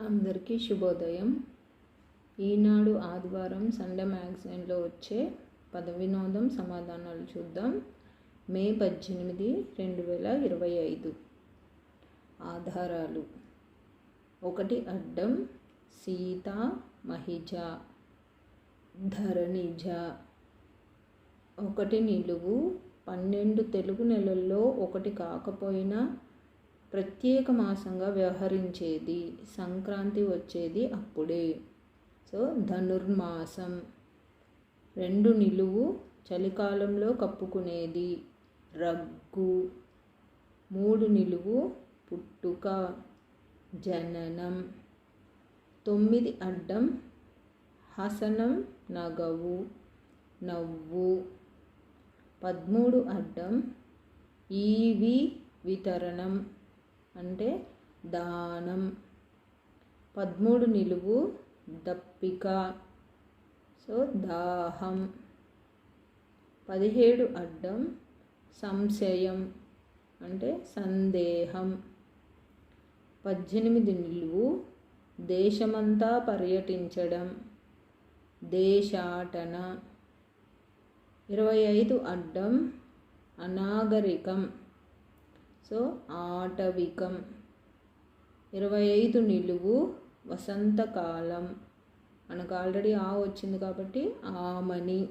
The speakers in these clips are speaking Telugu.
అందరికీ శుభోదయం. ఈనాడు ఆదివారం సండే మ్యాగజైన్లో వచ్చే పద వినోదం సమాధానాలు చూద్దాం. మే పద్దెనిమిది రెండు వేల ఇరవై ఐదు. ఆధారాలు. ఒకటి అడ్డం సీత మహిజ ధరణిజ. ఒకటి నిలువు పన్నెండు తెలుగు నెలల్లో ఒకటి కాకపోయినా ప్రత్యేక మాసంగా వ్యవహరించేది. సంక్రాంతి వచ్చేది అప్పుడే. సో ధనుర్మాసం. రెండు నిలువు చలికాలంలో కప్పుకునేది. రగ్గు. మూడు నిలువు పుట్టుక. జననం. తొమ్మిది అడ్డం. హసనం నగవు. నవ్వు. పదమూడు అడ్డం. ఈవి వితరణం. అంటే దానం. పదమూడు నిలువు దప్పిక. సో దాహం. పదిహేడు అడ్డం సంశయం అంటే సందేహం. పద్దెనిమిది నిలువు దేశమంతా పర్యటించడం. దేశాటన. ఇరవై ఐదు అడ్డం అనాగరికం. సో ఆటవికం ఇరవై ఐదు నిలువు వసంతకాలం. మనకు ఆల్రెడీ ఆ వచ్చింది కాబట్టి ఆమని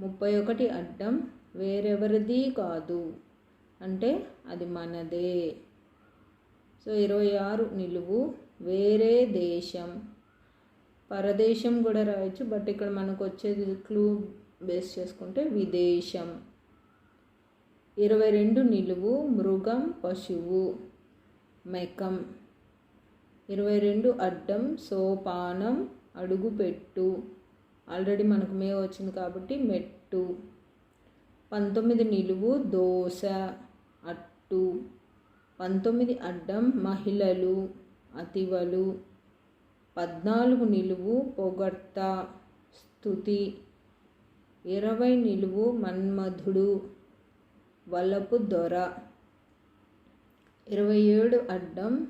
ముప్పై ఒకటి అడ్డం వేరెవరిది కాదు. అంటే అది మనదే. సో ఇరవై ఆరు నిలువు వేరే దేశం. పరదేశం కూడా రాయొచ్చు బట్ ఇక్కడ మనకు వచ్చేది క్లూ బేస్ చేసుకుంటే విదేశం. ఇరవై రెండు నిలువు మృగం పశువు. మెకం. ఇరవై రెండు అడ్డం సోపానం అడుగుపెట్టు. ఆల్రెడీ మనకు మే వచ్చింది కాబట్టి మెట్టు. పంతొమ్మిది నిలువు దోశ అట్టు. పంతొమ్మిది అడ్డం మహిళలు అతివలు. పద్నాలుగు నిలువు పొగడ్త స్థుతి ఇరవై నిలువు మన్మధుడు. వల్లపు దొర. ఇరవై ఏడు అడ్డం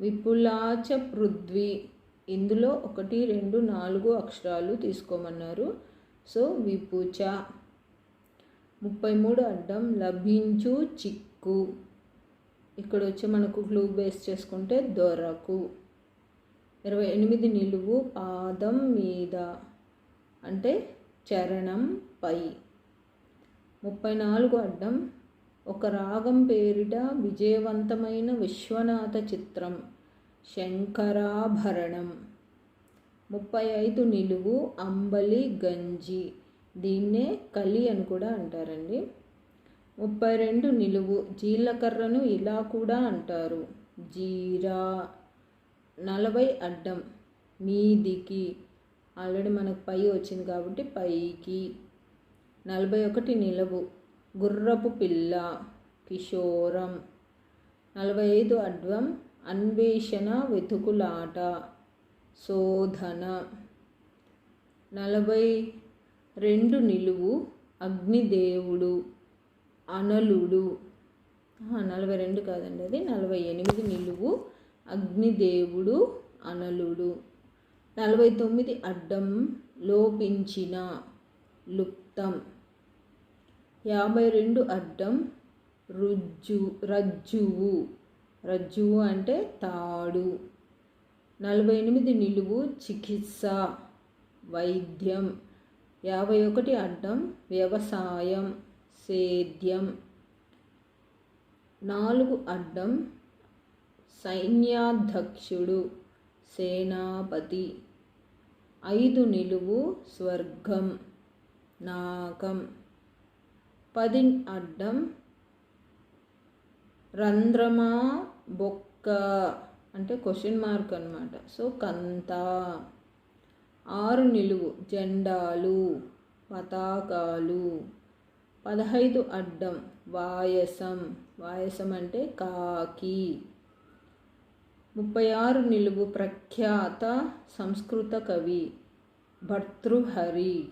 విపులాచ పృథ్వీ ఇందులో ఒకటి రెండు నాలుగు అక్షరాలు తీసుకోమన్నారు. సో విపుచ. ముప్పై మూడు అడ్డం లభించు చిక్కు. ఇక్కడ వచ్చి మనకు క్లూ బేస్ చేసుకుంటే దొరకు. ఇరవై ఎనిమిది నిలువు పాదం మీద. అంటే చరణం పై. ముప్పై నాలుగు అడ్డం ఒక రాగం పేరిట విజయవంతమైన విశ్వనాథ చిత్రం శంకరాభరణం. ముప్పై ఐదు నిలువు అంబలి గంజి. దీన్నే కలి అని కూడా అంటారండి. ముప్పై రెండు నిలువు జీలకర్రను ఇలా కూడా అంటారు. జీరా. నలభై అడ్డం మీదికి. ఆల్రెడీ మనకు పై వచ్చింది కాబట్టి పైకి. నలభై ఒకటి నిలవు. గుర్రపు పిల్ల కిషోరం. నలభై ఐదు అడ్వం అన్వేషణ వెతుకులాట శోధన. నలభై రెండు నిలువు అగ్నిదేవుడు అనలుడు. నలభై రెండు కాదండి అది. నలభై ఎనిమిది నిలువు అగ్నిదేవుడు అనలుడు. నలభై తొమ్మిది అడ్డం లోపించిన లుప్తం. యాభై రెండు అడ్డం రుజ్జు రజ్జువు. రజ్జువు అంటే తాడు. నలభై ఎనిమిది నిలువు చికిత్స వైద్యం. యాభై ఒకటి అడ్డం వ్యవసాయం సేద్యం. నాలుగు అడ్డం సైన్యాధ్యక్షుడు సేనాపతి. ఐదు నిలువు స్వర్గం నాకం పది అడ్డం రంధ్రమా బొక్క అంటే క్వశ్చన్ మార్క్ అనమాట సో కంత. ఆరు నిలువు జెండాలు పతాకాలు. పదహైదు అడ్డం వాయసం. వాయసం అంటే కాకి. ముప్పై ఆరు నిలువు ప్రఖ్యాత సంస్కృత కవి భర్తృహరి.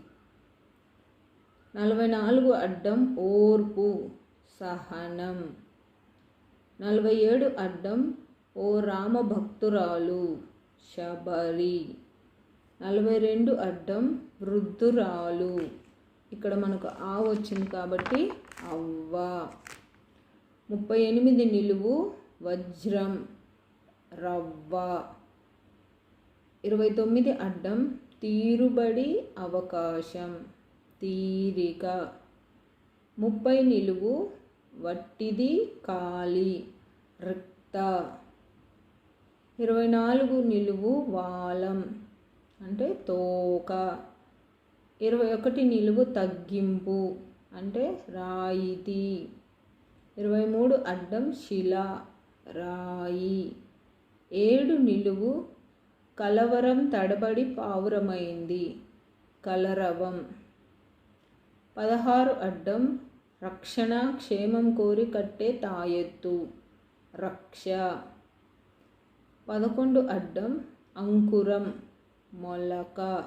నలభై నాలుగు అడ్డం ఓర్పు సహనం. నలభై ఏడు అడ్డం ఓ రామ భక్తురాలు శబరి. నలభై రెండు అడ్డం వృద్ధురాలు. ఇక్కడ మనకు ఆ వచ్చింది కాబట్టి అవ్వ. ముప్పై ఎనిమిది నిలువు వజ్రం రవ్వ. ఇరవై తొమ్మిది అడ్డం తీరుబడి అవకాశం. తీరిక. ముప్పై నిలువు వట్టిది కాలి. రిక్త. ఇరవై నాలుగు నిలువు వాలం. అంటే తోక. ఇరవై ఒకటి నిలువు తగ్గింపు. అంటే రాయితీ. ఇరవై మూడు అడ్డం శిల. రాయి. ఏడు నిలువు కలవరం తడబడి పావురమైంది. కలరవం. పదహారు అడ్డం రక్షణ క్షేమం కోరి కట్టే తాయెత్తు. రక్ష. పదకొండు అడ్డం అంకురం మొలక.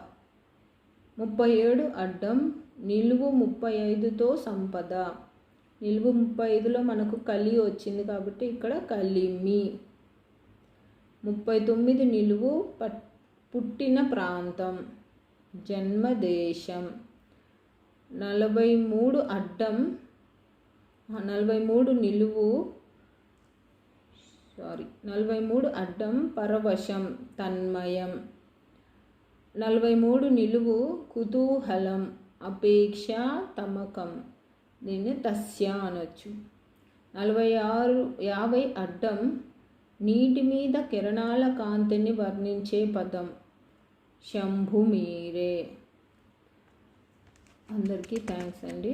ముప్పై ఏడు అడ్డం నిలువు ముప్పై ఐదుతో సంపద. నిలువు ముప్పై ఐదులో మనకు కలి వచ్చింది కాబట్టి ఇక్కడ కలిమి. ముప్పై తొమ్మిది నిలువు పట్ పుట్టిన ప్రాంతం. జన్మదేశం నలభై మూడు అడ్డం నలభై మూడు నిలువు సారీ నలభై మూడు అడ్డం పరవశం తన్మయం. నలభై మూడు నిలువు కుతూహలం అపేక్ష తమకం. దీన్ని తస్య అనొచ్చు. నలభై ఆరు యాభై అడ్డం నీటి మీద కిరణాల కాంతిని వర్ణించే పదం. శంభు మీరే అందరికీ థ్యాంక్స్ అండి.